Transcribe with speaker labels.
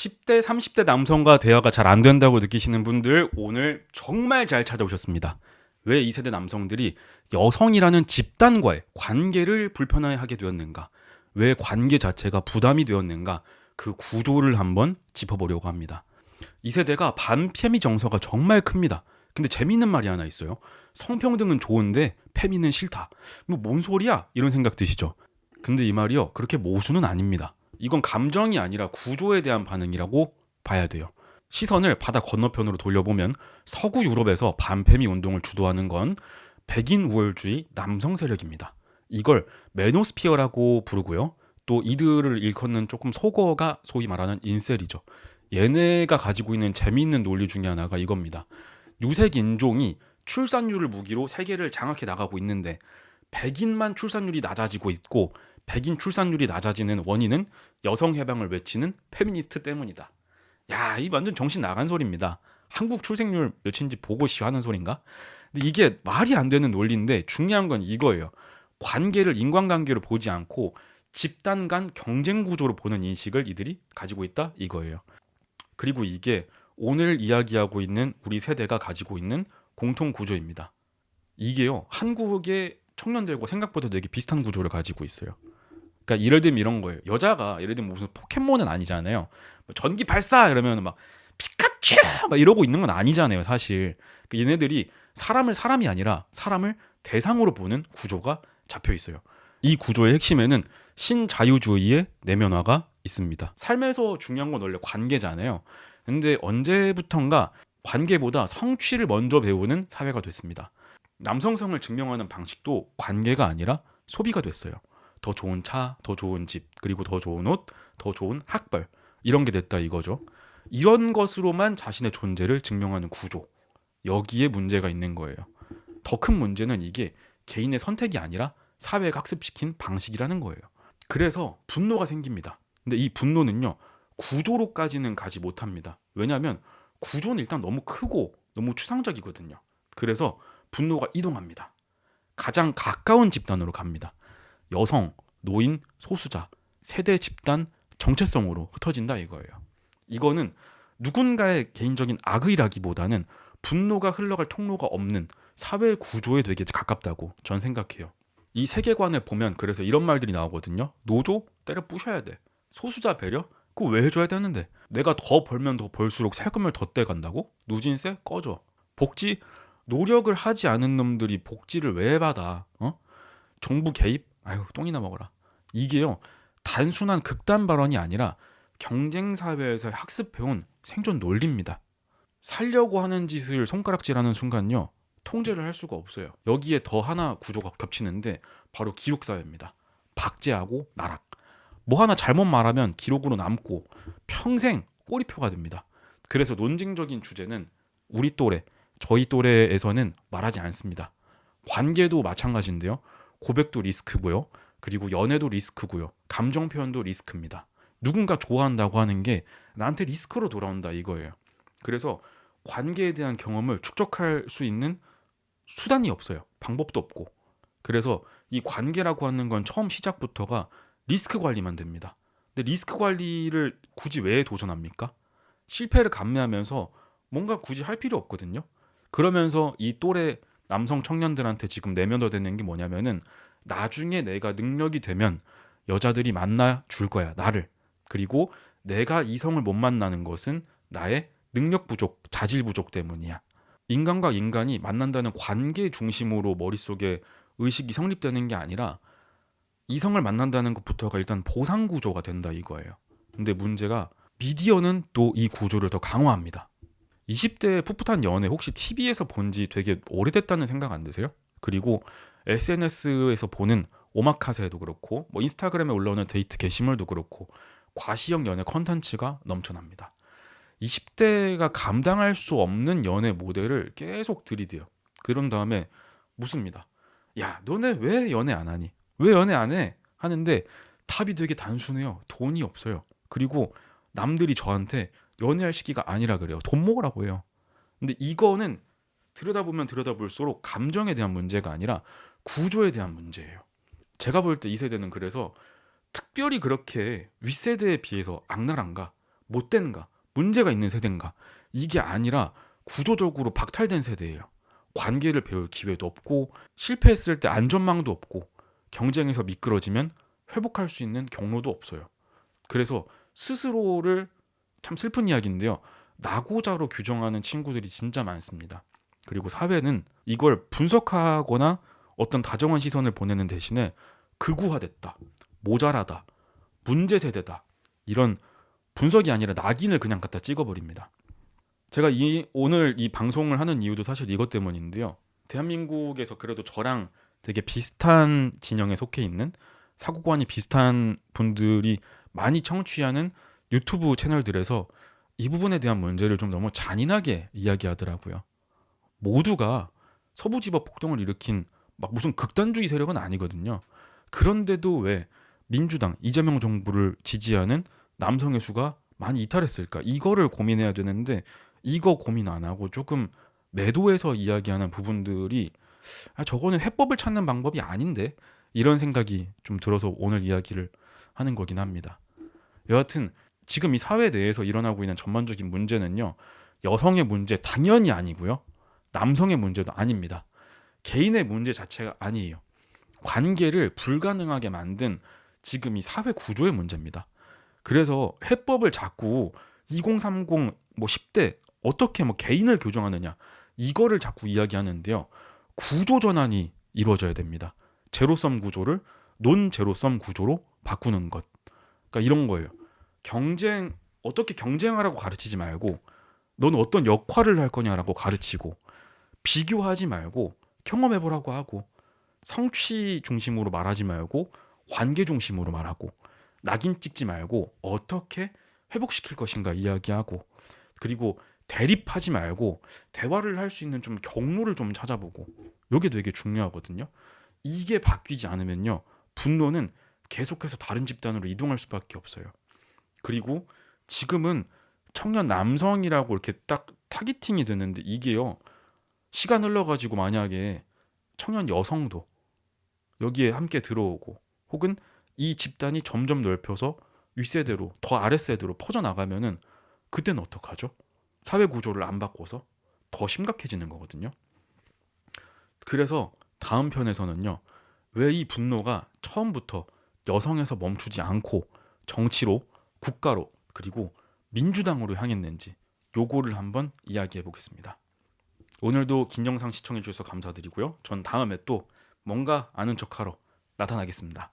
Speaker 1: 10대, 30대 남성과 대화가 잘 안 된다고 느끼시는 분들 오늘 정말 잘 찾아오셨습니다. 왜이 세대 남성들이 여성이라는 집단과의 관계를 불편해하게 되었는가? 왜 관계 자체가 부담이 되었는가? 그 구조를 한번 짚어보려고 합니다. 이 세대가 반페미 정서가 정말 큽니다. 근데 재밌는 말이 하나 있어요. 성평등은 좋은데 페미는 싫다. 뭐 뭔 소리야? 이런 생각 드시죠? 근데 이 말이요. 그렇게 모순은 아닙니다. 이건 감정이 아니라 구조에 대한 반응이라고 봐야 돼요. 시선을 바다 건너편으로 돌려보면 서구 유럽에서 반페미 운동을 주도하는 건 백인 우월주의 남성 세력입니다. 이걸 메노스피어라고 부르고요. 또 이들을 일컫는 조금 속어가 소위 말하는 인셀이죠. 얘네가 가지고 있는 재미있는 논리 중에 하나가 이겁니다. 유색 인종이 출산율을 무기로 세계를 장악해 나가고 있는데 백인만 출산율이 낮아지고 있고 백인 출산율이 낮아지는 원인은 여성 해방을 외치는 페미니스트 때문이다. 야, 이 완전 정신 나간 소리입니다. 한국 출생률 몇인지 보고시 하는 소린가? 근데 이게 말이 안 되는 논리인데 중요한 건 이거예요. 관계를 인간관계로 보지 않고 집단 간 경쟁 구조로 보는 인식을 이들이 가지고 있다 이거예요. 그리고 이게 오늘 이야기하고 있는 우리 세대가 가지고 있는 공통 구조입니다. 이게요. 한국의 청년들과 생각보다 되게 비슷한 구조를 가지고 있어요. 그러니까 예를 들면 이런 거예요. 여자가 예를 들면 무슨 포켓몬은 아니잖아요. 뭐 전기 발사 이러면 막 피카츄 막 이러고 있는 건 아니잖아요, 사실. 그러니까 얘네들이 사람을 사람이 아니라 사람을 대상으로 보는 구조가 잡혀 있어요. 이 구조의 핵심에는 신자유주의의 내면화가 있습니다. 삶에서 중요한 건 원래 관계잖아요. 근데 언제부턴가 관계보다 성취를 먼저 배우는 사회가 됐습니다. 남성성을 증명하는 방식도 관계가 아니라 소비가 됐어요. 더 좋은 차, 더 좋은 집, 그리고 더 좋은 옷, 더 좋은 학벌 이런 게 됐다 이거죠. 이런 것으로만 자신의 존재를 증명하는 구조. 여기에 문제가 있는 거예요. 더 큰 문제는 이게 개인의 선택이 아니라 사회가 학습시킨 방식이라는 거예요. 그래서 분노가 생깁니다. 근데 이 분노는요, 구조로까지는 가지 못합니다. 왜냐하면 구조는 일단 너무 크고 너무 추상적이거든요. 그래서 분노가 이동합니다. 가장 가까운 집단으로 갑니다. 여성, 노인, 소수자, 세대 집단 정체성으로 흩어진다 이거예요. 이거는 누군가의 개인적인 악의라기보다는 분노가 흘러갈 통로가 없는 사회 구조에 되게 가깝다고 전 생각해요. 이 세계관을 보면 그래서 이런 말들이 나오거든요. 노조 때려 부셔야 돼. 소수자 배려? 그거 왜 해줘야 되는데? 내가 더 벌면 더 벌수록 세금을 더 떼간다고? 누진세 꺼져. 복지 노력을 하지 않은 놈들이 복지를 왜 받아? 어? 정부 개입? 아유 똥이나 먹어라. 이게요 단순한 극단 발언이 아니라 경쟁 사회에서 학습해온 생존 논리입니다. 살려고 하는 짓을 손가락질하는 순간요 통제를 할 수가 없어요. 여기에 더 하나 구조가 겹치는데 바로 기록 사회입니다. 박제하고 나락. 뭐 하나 잘못 말하면 기록으로 남고 평생 꼬리표가 됩니다. 그래서 논쟁적인 주제는 우리 또래, 저희 또래에서는 말하지 않습니다. 관계도 마찬가지인데요. 고백도 리스크고요. 그리고 연애도 리스크고요. 감정 표현도 리스크입니다. 누군가 좋아한다고 하는 게 나한테 리스크로 돌아온다 이거예요. 그래서 관계에 대한 경험을 축적할 수 있는 수단이 없어요. 방법도 없고. 그래서 이 관계라고 하는 건 처음 시작부터가 리스크 관리만 됩니다. 근데 리스크 관리를 굳이 왜 도전합니까? 실패를 감내하면서 뭔가 굳이 할 필요 없거든요. 그러면서 이 또래 남성 청년들한테 지금 내면화되는 게 뭐냐면은 나중에 내가 능력이 되면 여자들이 만나 줄 거야 나를. 그리고 내가 이성을 못 만나는 것은 나의 능력 부족 자질 부족 때문이야. 인간과 인간이 만난다는 관계 중심으로 머릿속에 의식이 성립되는 게 아니라 이성을 만난다는 것부터가 일단 보상 구조가 된다 이거예요. 근데 문제가 미디어는 또 이 구조를 더 강화합니다 20대 풋풋한 연애 혹시 TV에서 본 지 되게 오래됐다는 생각 안 드세요? 그리고 SNS에서 보는 오마카세도 그렇고 뭐 인스타그램에 올라오는 데이트 게시물도 그렇고 과시형 연애 컨텐츠가 넘쳐납니다. 20대가 감당할 수 없는 연애 모델을 계속 들이대요. 그런 다음에 묻습니다. 야, 너네 왜 연애 안 하니? 왜 연애 안 해? 하는데 답이 되게 단순해요. 돈이 없어요. 그리고 남들이 저한테 연애할 시기가 아니라 그래요. 돈 모으라고 해요. 근데 이거는 들여다보면 들여다볼수록 감정에 대한 문제가 아니라 구조에 대한 문제예요. 제가 볼 때 이 세대는 그래서 특별히 그렇게 윗세대에 비해서 악랄한가? 못된가? 문제가 있는 세대인가? 이게 아니라 구조적으로 박탈된 세대예요. 관계를 배울 기회도 없고 실패했을 때 안전망도 없고 경쟁에서 미끄러지면 회복할 수 있는 경로도 없어요. 그래서 스스로를 참 슬픈 이야기인데요. 낙오자로 규정하는 친구들이 진짜 많습니다. 그리고 사회는 이걸 분석하거나 어떤 다정한 시선을 보내는 대신에 극우화됐다, 모자라다, 문제 세대다 이런 분석이 아니라 낙인을 그냥 갖다 찍어버립니다. 제가 이 오늘 이 방송을 하는 이유도 사실 이것 때문인데요. 대한민국에서 그래도 저랑 되게 비슷한 진영에 속해 있는 사고관이 비슷한 분들이 많이 청취하는 유튜브 채널들에서 이 부분에 대한 문제를 좀 너무 잔인하게 이야기하더라고요. 모두가 서부지법 폭동을 일으킨 막 무슨 극단주의 세력은 아니거든요. 그런데도 왜 민주당 이재명 정부를 지지하는 남성의 수가 많이 이탈했을까? 이거를 고민해야 되는데 이거 고민 안 하고 조금 매도해서 이야기하는 부분들이 아, 저거는 해법을 찾는 방법이 아닌데 이런 생각이 좀 들어서 오늘 이야기를 하는 거긴 합니다. 여하튼 지금 이 사회 내에서 일어나고 있는 전반적인 문제는요. 여성의 문제 당연히 아니고요. 남성의 문제도 아닙니다. 개인의 문제 자체가 아니에요. 관계를 불가능하게 만든 지금 이 사회 구조의 문제입니다. 그래서 해법을 자꾸 2030, 뭐 10대 어떻게 뭐 개인을 교정하느냐 이거를 자꾸 이야기하는데요. 구조 전환이 이루어져야 됩니다. 제로섬 구조를 논 제로섬 구조로 바꾸는 것. 그러니까 이런 거예요. 경쟁 어떻게 경쟁하라고 가르치지 말고 넌 어떤 역할을 할 거냐라고 가르치고 비교하지 말고 경험해 보라고 하고 성취 중심으로 말하지 말고 관계 중심으로 말하고 낙인 찍지 말고 어떻게 회복시킬 것인가 이야기하고 그리고 대립하지 말고 대화를 할 수 있는 좀 경로를 좀 찾아보고 이게 되게 중요하거든요. 이게 바뀌지 않으면요 분노는 계속해서 다른 집단으로 이동할 수밖에 없어요. 그리고 지금은 청년 남성이라고 이렇게 딱 타깃팅이 되는데 이게요 시간 흘러가지고 만약에 청년 여성도 여기에 함께 들어오고 혹은 이 집단이 점점 넓혀서 윗세대로 더 아랫세대로 퍼져나가면은 그때는 어떡하죠? 사회 구조를 안 바꿔서 더 심각해지는 거거든요. 그래서 다음 편에서는요. 왜 이 분노가 처음부터 여성에서 멈추지 않고 정치로 국가로 그리고 민주당으로 향했는지 요거를 한번 이야기해 보겠습니다. 오늘도 긴 영상 시청해 주셔서 감사드리고요. 전 다음에 또 뭔가 아는 척하러 나타나겠습니다.